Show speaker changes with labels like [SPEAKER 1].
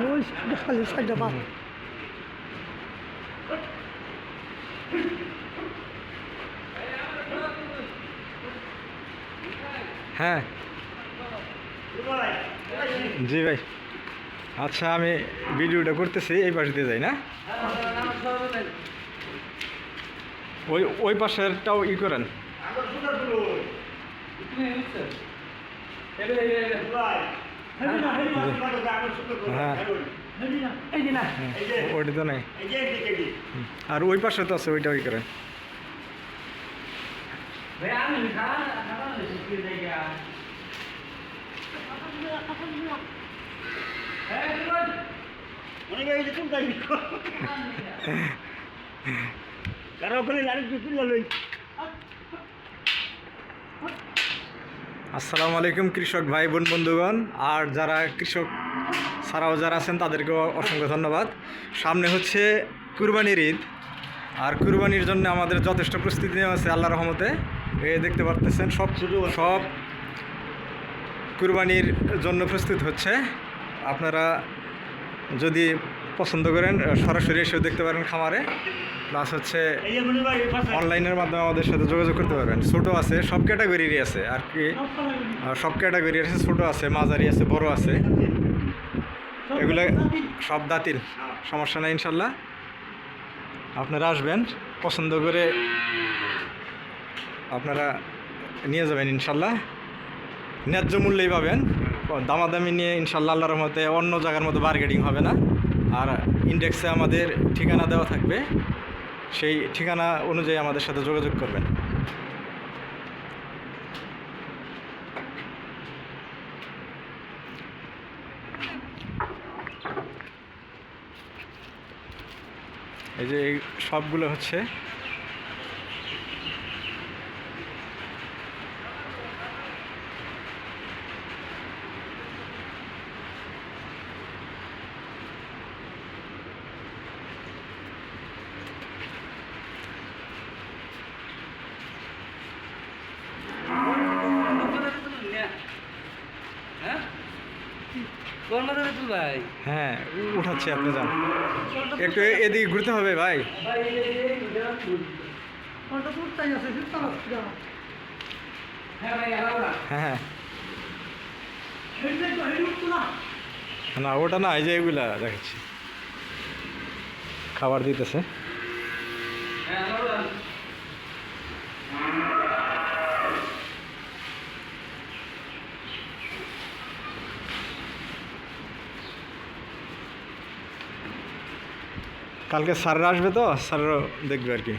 [SPEAKER 1] ওই খালি সাইডটা বাদ
[SPEAKER 2] হ্যাঁ জি ভাই। আচ্ছা আমি ভিডিওটা করতেছি এই পাশে দিয়ে যাই না? ওই ওই পাশেরটাও ই করেন। ওইটা তো নাই হুম। আর ওই পাশে তো আছে ওইটা ওই করেন
[SPEAKER 3] কারও ওখানে লাড়ি তুলে লই
[SPEAKER 2] আসসালামু আলাইকুম কৃষক ভাই বোন বন্ধুগণ, আর যারা কৃষক ছাড়াও যারা আছেন তাদেরকেও অসংখ্য ধন্যবাদ। সামনে হচ্ছে কুরবানির ঈদ, আর কুরবানির জন্য আমাদের যথেষ্ট প্রস্তুতি নেওয়া আছে আল্লাহ রহমতে। এ দেখতে পারতেছেন, সব সব কুরবানির জন্য প্রস্তুত হচ্ছে। আপনারা যদি পছন্দ করেন সরাসরি এসেও দেখতে পারেন খামারে। প্লাস হচ্ছে অনলাইনের মাধ্যমে আমাদের সাথে যোগাযোগ করতে পারবেন। ছোটো আছে, সব ক্যাটাগরিরই আছে। আর কি সব ক্যাটাগরি আছে, ছোটো আছে, মাঝারি আছে, বড় আছে। এগুলো সব দাতিল, সমস্যা নাই ইনশাল্লাহ। আপনারা আসবেন, পছন্দ করে আপনারা নিয়ে যাবেন ইনশাল্লাহ। ন্যায্য মূল্যেই পাবেন। দামাদামি নিয়ে ইনশাল্লাহ আল্লাহর মতে অন্য জায়গার মতো বার্গেটিং হবে না। আর ইন্ডেক্সে আমাদের ঠিকানা দেওয়া থাকবে। সেই ঠিকানা অনুযায়ী আমাদের সাথে যোগাযোগ করবেন। এই যে সবগুলো হচ্ছে
[SPEAKER 4] ভাই।
[SPEAKER 2] হ্যাঁ উঠাচ্ছি আপনি যান। একটু এদিকে ঘুরতে হবে ভাই।
[SPEAKER 4] হ্যাঁ না।
[SPEAKER 2] হ্যাঁ হ্যাঁ।
[SPEAKER 1] না।
[SPEAKER 2] ওটা না এই যে এগুলা দেখাচ্ছি। খাবার দিতেছে।
[SPEAKER 4] হ্যাঁ
[SPEAKER 2] কালকে স্যাররা আসবে তো স্যাররাও দেখবে আর কি